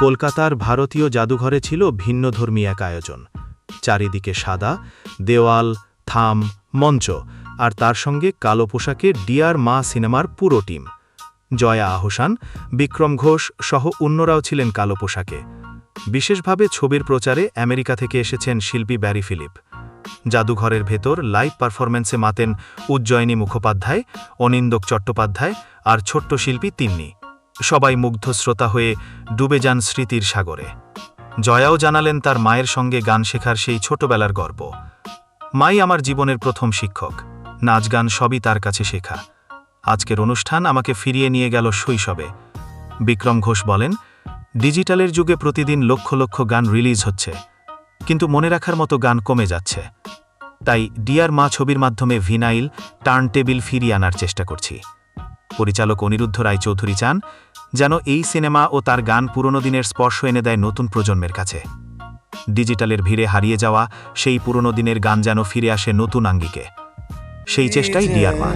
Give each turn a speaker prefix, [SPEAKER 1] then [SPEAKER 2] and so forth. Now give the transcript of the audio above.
[SPEAKER 1] কলকাতার ভারতীয় জাদুঘরে ছিল ভিন্নধর্মী এক আয়োজন। চারিদিকে সাদা, দেওয়াল, থাম, মঞ্চ, আর তার সঙ্গে কালো পোশাকে ডিয়ার মা সিনেমার পুরো টিম। জয়া আহসান, বিক্রম ঘোষ সহ অন্যরাও ছিলেন কালো পোশাকে। বিশেষভাবে ছবির প্রচারে আমেরিকা থেকে এসেছেন শিল্পী ব্যারি ফিলিপ। জাদুঘরের ভেতর লাইভ পারফরম্যান্সে মাতেন উজ্জয়িনী মুখোপাধ্যায়, অনিন্দক চট্টোপাধ্যায় আর ছোট্ট শিল্পী তিন্নি। সবাই মুগ্ধ শ্রোতা হয়ে ডুবে যান স্মৃতির সাগরে। জয়াও জানালেন তার মায়ের সঙ্গে গান শেখার সেই ছোটবেলার গর্ব। মাই আমার জীবনের প্রথম শিক্ষক। নাচ গান সবই তার কাছে শেখা। আজকের অনুষ্ঠান আমাকে ফিরিয়ে নিয়ে গেল শৈশবে। বিক্রম ঘোষ বলেন, ডিজিটালের যুগে প্রতিদিন লক্ষ লক্ষ গান রিলিজ হচ্ছে, কিন্তু মনে রাখার মতো গান কমে যাচ্ছে। তাই ডিয়ার মা ছবির মাধ্যমে ভিনাইল টার্ন টেবিল ফিরিয়ে আনার চেষ্টা করছি। পরিচালক অনিরুদ্ধ রায়চৌধুরী চান যেন এই সিনেমা ও তার গান পুরনো দিনের স্পর্শ এনে দেয় নতুন প্রজন্মের কাছে। ডিজিটালের ভিড়ে হারিয়ে যাওয়া সেই পুরনো দিনের গান যেন ফিরে আসে নতুন আঙ্গিকে। সেই চেষ্টাই ডিয়ার মা